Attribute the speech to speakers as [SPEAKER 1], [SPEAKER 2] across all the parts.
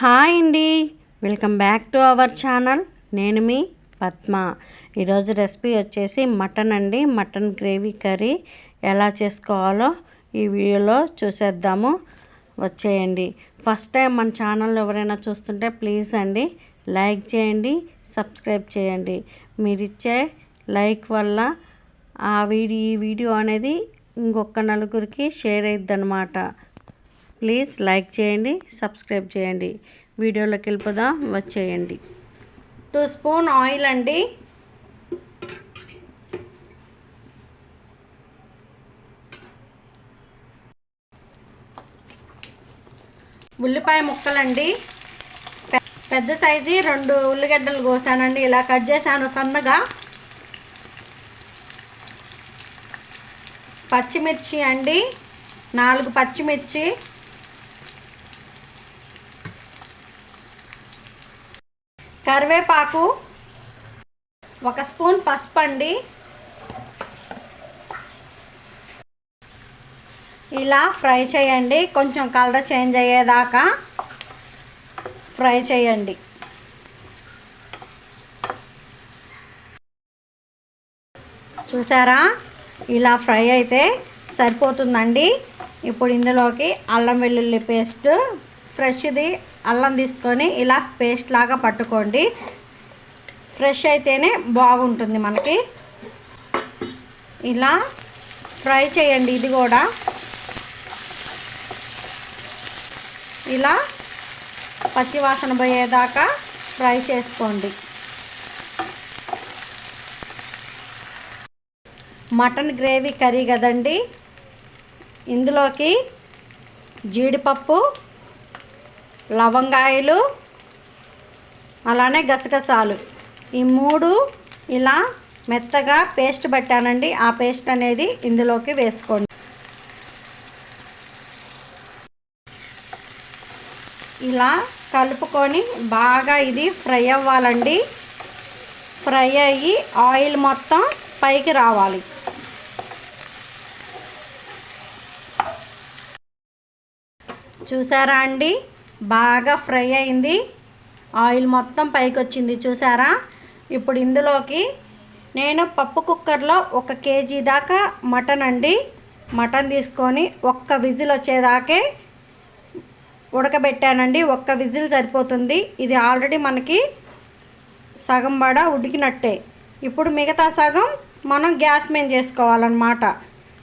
[SPEAKER 1] Hi అండి. Welcome back to our channel. నేను మీ పద్మ. ఈరోజు రెసిపీ వచ్చేసి మటన్ అండి. మటన్ గ్రేవీ కర్రీ ఎలా చేసుకోవాలో ఈ వీడియోలో చూసేద్దాము. వచ్చేయండి. ఫస్ట్ టైం మన ఛానల్ ఎవరైనా చూస్తుంటే ప్లీజ్ అండి లైక్ చేయండి సబ్స్క్రైబ్ చేయండి. మీరు ఇచ్చే లైక్ వల్ల ఆ వీడియో ఈ వీడియో అనేది ఇంకొక నలుగురికి షేర్ అయిద్ది అనమాట ప్లీజ్ లైక్ చేయండి సబ్స్క్రైబ్ చేయండి. వీడియోలోకి వెళ్ళిపోదాం వచ్చేయండి. టూ స్పూన్ ఆయిల్ అండి. ఉల్లిపాయ ముక్కలండి. పె- పెద్ద సైజు రెండు ఉల్లిగడ్డలు కోసానండి. ఇలా కట్ చేశాను సన్నగా. పచ్చిమిర్చి అండి. నాలుగు పచ్చిమిర్చి. కరివేపాకు ఒక స్పూన్ పసుపు అండి ఇలా ఫ్రై చేయండి. కొంచెం కలర్ చేంజ్ అయ్యేదాకా ఫ్రై చేయండి. చూసారా? ఇలా ఫ్రై అయితే సరిపోతుందండి. ఇప్పుడు ఇందులోకి అల్లం వెల్లుల్లి పేస్ట్ ఫ్రెష్ది అల్లం తీసుకొని ఇలా పేస్ట్ లాగా పట్టుకోండి. ఫ్రెష్ అయితేనే బాగుంటుంది మనకి. ఇలా ఫ్రై చేయండి ఇది కూడా. ఇలా పచ్చివాసన పోయేదాకా ఫ్రై చేసుకోండి. మటన్ గ్రేవీ కర్రీ కదండి. ఇందులోకి జీడిపప్పు లవంగాయలు అలానే గసగసాలు. ఈ మూడు ఇలా మెత్తగా పేస్ట్ పెట్టానండి. ఆ పేస్ట్ అనేది ఇందులోకి వేసుకోండి. ఇలా కలుపుకొని బాగా ఇది ఫ్రై అవ్వాలండి. ఫ్రై అయ్యి ఆయిల్ మొత్తం పైకి రావాలి. చూసారా అండి? బాగా ఫ్రై అయింది. ఆయిల్ మొత్తం పైకి వచ్చింది చూసారా? ఇప్పుడు ఇందులోకి నేను పప్పు కుక్కర్లో ఒక కేజీ దాకా మటన్ అండి. మటన్ తీసుకొని ఒక్క విజిల్ వచ్చేదాకే ఉడకబెట్టానండి. ఒక్క విజిల్ సరిపోతుంది. ఇది ఆల్రెడీ మనకి సగం బడ ఉడికినట్టే. ఇప్పుడు మిగతా సగం మనం గ్యాస్ మీద చేసుకోవాలన్నమాట.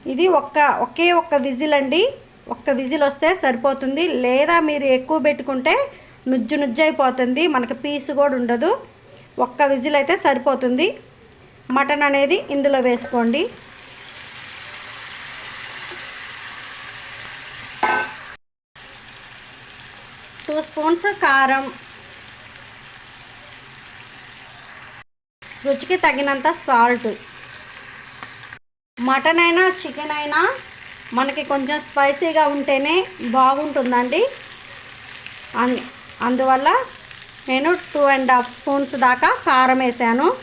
[SPEAKER 1] ఇది ఒక్క ఒకే ఒక్క విజిల్ అండి. ఒక్క విజిల్ వస్తే సరిపోతుంది. లేదా మీరు ఎక్కువ పెట్టుకుంటే నుజ్జు నుజ్జు అయిపోతుంది మనకి పీస్ కూడా ఉండదు. ఒక్క విజిల్ అయితే సరిపోతుంది. మటన్ అనేది ఇందులో వేసుకోండి. టూ స్పూన్స్ కారం. రుచికి తగినంత సాల్ట్. మటన్ అయినా చికెన్ అయినా మనకి కొంచెం స్పైసీగా ఉంటేనే బాగుంటుందండి. అన్ అందువల్ల నేను టూ అండ్ హాఫ్ స్పూన్స్ దాకా కారం వేసాను.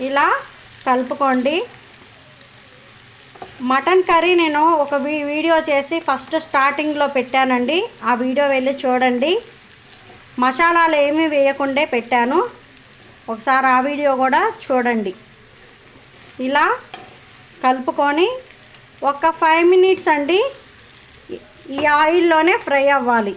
[SPEAKER 1] ఇలా కలుపుకోండి. మటన్ కర్రీ నేను ఒక వీడియో చేసి ఫస్ట్ స్టార్టింగ్లో పెట్టానండి. ఆ వీడియో వెళ్ళి చూడండి. మసాలాలు ఏమీ వేయకుండా పెట్టాను. ఒకసారి ఆ వీడియో కూడా చూడండి. ఇలా కలుపుకొని ఒక ఫైవ్ మినిట్స్ అండి. ఈ- ఆయిల్లోనే ఫ్రై అవ్వాలి.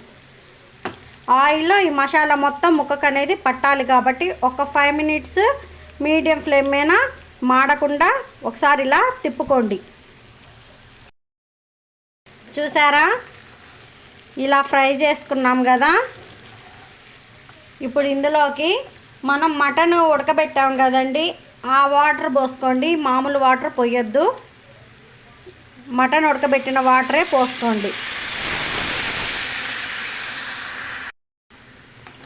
[SPEAKER 1] ఆయిల్లో ఈ మసాలా మొత్తం ముక్కకు అనేది పట్టాలి కాబట్టి ఒక ఫైవ్ మినిట్స్ మీడియం ఫ్లేమ్ మీద మాడకుండా ఒకసారి ఇలా తిప్పుకోండి. చూసారా? ఇలా ఫ్రై చేసుకున్నాం కదా. ఇప్పుడు ఇందులోకి మనం మటన్ ఉడకబెట్టాం కదండి. ఆ వాటర్ పోసుకోండి. మామూలు వాటర్ పోయొద్దు. మటన్ ఉడకబెట్టిన వాటరే పోసుకోండి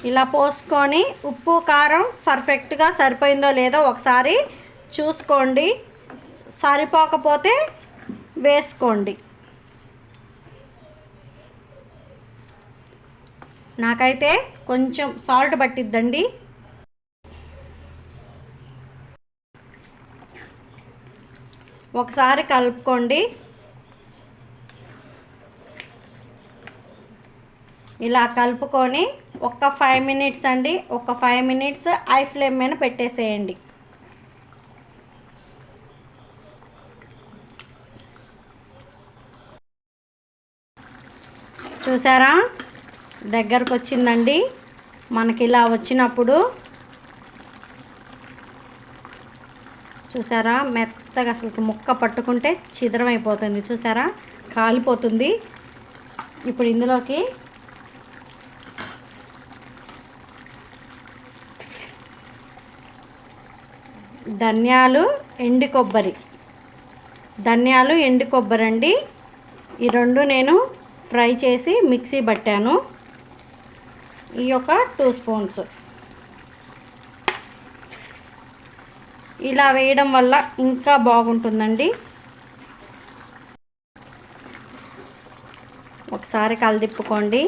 [SPEAKER 1] ఇలా పోసుకొని ఉప్పు కారం పర్ఫెక్ట్గా సరిపోయిందో లేదో ఒకసారి చూసుకోండి. సరిపోకపోతే వేసుకోండి. నాకైతే కొంచెం సాల్ట్ పట్టిద్దండి. ఒకసారి కలుపుకోండి. ఇలా కలుపుకొని ఒక్క ఫైవ్ మినిట్స్ అండి. ఒక ఫైవ్ మినిట్స్ ఐ ఫ్లేమ్ మీద పెట్టేసేయండి. చూసారా? దగ్గరకు వచ్చిందండి. మనకి ఇలా వచ్చినప్పుడు చూసారా? మెత్తగా అసలు ముక్క పట్టుకుంటే చిద్రమైపోతుంది చూసారా? కాలిపోతుంది. ఇప్పుడు ఇందులోకి ధనియాలు ఎండు కొబ్బరి. ధనియాలు ఎండు కొబ్బరి అండి ఈ రెండు నేను ఫ్రై చేసి మిక్సీ పట్టాను. ఈ యొక్క టూ స్పూన్స్. ఇలా వేయడం వల్ల ఇంకా బాగుంటుందండి. ఒకసారి కలదిప్పుకోండి.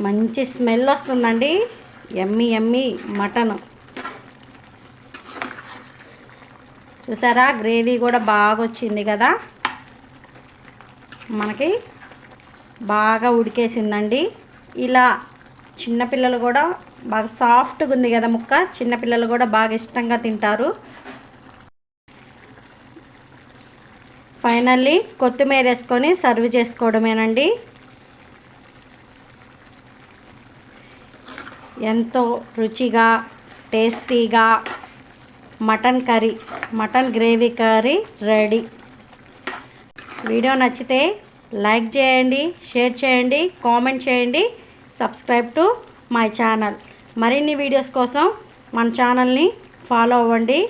[SPEAKER 1] మంచి స్మెల్ వస్తుందండి. ఎమ్మి ఎమ్మి మటన్. చూసారా? గ్రేవీ కూడా బాగా వచ్చింది కదా? మనకి బాగా ఉడికేసిందండి. ఇలా చిన్నపిల్లలు కూడా బాగా సాఫ్ట్గా ఉంది కదా ముక్క? చిన్నపిల్లలు కూడా బాగా ఇష్టంగా తింటారు. ఫైనల్లీ కొత్తిమీర వేసుకొని సర్వ్ చేసుకోవడమేనండి. ఎంతో రుచిగా టేస్టీగా mutton curry mutton gravy curry ready. Video నచ్చితే లైక్ చేయండి షేర్ చేయండి కామెంట్ చేయండి సబ్స్క్రైబ్ టు మై ఛానల్. మరిన్ని వీడియోస్ కోసం మన ఛానల్ని ఫాలో అవ్వండి.